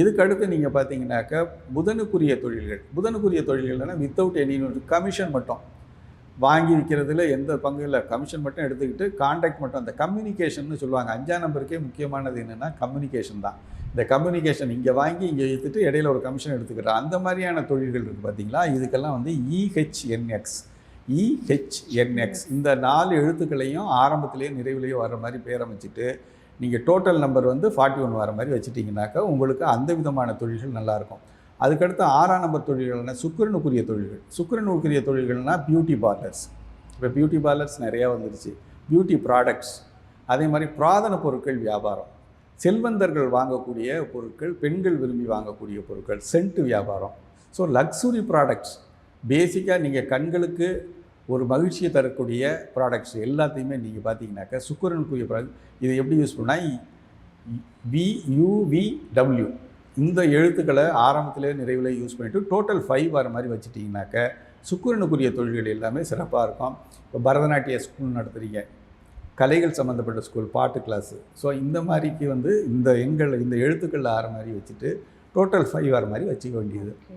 இதுக்கடுத்து நீங்கள் பார்த்தீங்கன்னாக்கா புதனுக்குரிய தொழில்கள். புதனுக்குரிய தொழில்கள்னா வித்தவுட் எனி கமிஷன் மட்டும். வாங்கி விற்கிறதுல எந்த பங்கு இல்லை. கமிஷன் மட்டும் எடுத்துக்கிட்டு காண்டாக்ட் மட்டும். அந்த கம்யூனிகேஷன்னு சொல்லுவாங்க. அஞ்சாம் நம்பருக்கே முக்கியமானது என்னென்னா கம்யூனிகேஷன் தான். இந்த கம்யூனிகேஷன் இங்கே வாங்கி இங்கே விற்றுட்டு இடையில ஒரு கமிஷன் எடுத்துக்கிறோம் அந்த மாதிரியான தொழில்கள் இருக்குது பார்த்தீங்களா இதுக்கெல்லாம் வந்து இஹெச்என்எக்ஸ் இஹெச்என்எக்ஸ் இந்த நாலு எழுத்துக்களையும் ஆரம்பத்திலேயே நிறைவிலேயே வர மாதிரி பேர் அமைச்சிட்டு நீங்கள் டோட்டல் நம்பர் வந்து ஃபார்ட்டி ஒன் வர மாதிரி வச்சுட்டிங்கனாக்கா உங்களுக்கு அந்த விதமான தொழில்கள் நல்லாயிருக்கும். அதுக்கடுத்து ஆறாம் நம்பர் தொழில்கள்னா சுக்கரனுக்குரிய தொழில்கள். சுக்கிரனுக்குரிய தொழில்கள்னால் பியூட்டி பார்லர்ஸ் இப்போ பியூட்டி பார்லர்ஸ் நிறையா வந்துருச்சு. பியூட்டி ப்ராடக்ட்ஸ் அதே மாதிரி புராதன பொருட்கள் வியாபாரம். செல்வந்தர்கள் வாங்கக்கூடிய பொருட்கள் பெண்கள் விரும்பி வாங்கக்கூடிய பொருட்கள் சென்ட் வியாபாரம். ஸோ லக்ஸுரி ப்ராடக்ட்ஸ் பேசிக்காக நீங்கள் கண்களுக்கு ஒரு மகிழ்ச்சியை தரக்கூடிய ப்ராடக்ட்ஸ் எல்லாத்தையுமே நீங்கள் பார்த்தீங்கன்னாக்கா சுக்கரனுக்குரிய ப்ராடக்ட் இதை எப்படி யூஸ் பண்ணால் வியூவிடபிள்யூ இந்த எழுத்துக்களை ஆரம்பத்திலே நிறைவில் யூஸ் பண்ணிவிட்டு டோட்டல் ஃபைவ் வர மாதிரி வச்சுட்டிங்கனாக்க சுக்கிரனுக்குரிய தொழில்கள் எல்லாமே சிறப்பாக இருக்கும். இப்போ பரதநாட்டிய ஸ்கூல் நடத்துகிறீங்க கலைகள் சம்மந்தப்பட்ட ஸ்கூல் பாட்டு கிளாஸு ஸோ இந்த மாதிரிக்கு வந்து இந்த எண்கள் இந்த எழுத்துக்கள் ஆற மாதிரி வச்சுட்டு டோட்டல் ஃபைவ் வர மாதிரி வச்சுக்க வேண்டியது.